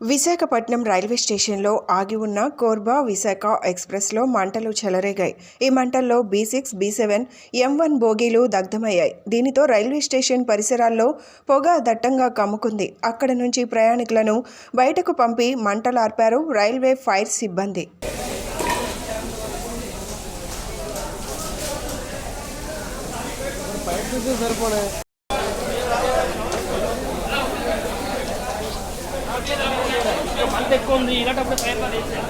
Visakhapatnam railway స్టేషన్లో ఆగి ఉన్న కోర్బా విశాఖ ఎక్స్ప్రెస్లో మంటలు చెలరేగాయి. ఈ మంటల్లో B six B seven M one బోగీలు దగ్ధమయ్యాయి. దీనితో రైల్వే స్టేషన్ పరిసరాల్లో పొగ దట్టంగా కమ్ముకుంది. అక్కడ నుంచి ప్రయాణికులను బయటకు పంపి మంటలార్పారు రైల్వే ఫైర్ సిబ్బంది. మంత ఎక్కువ ఉంది ఇలాంటప్పుడు ఫైర్ పని వేసాను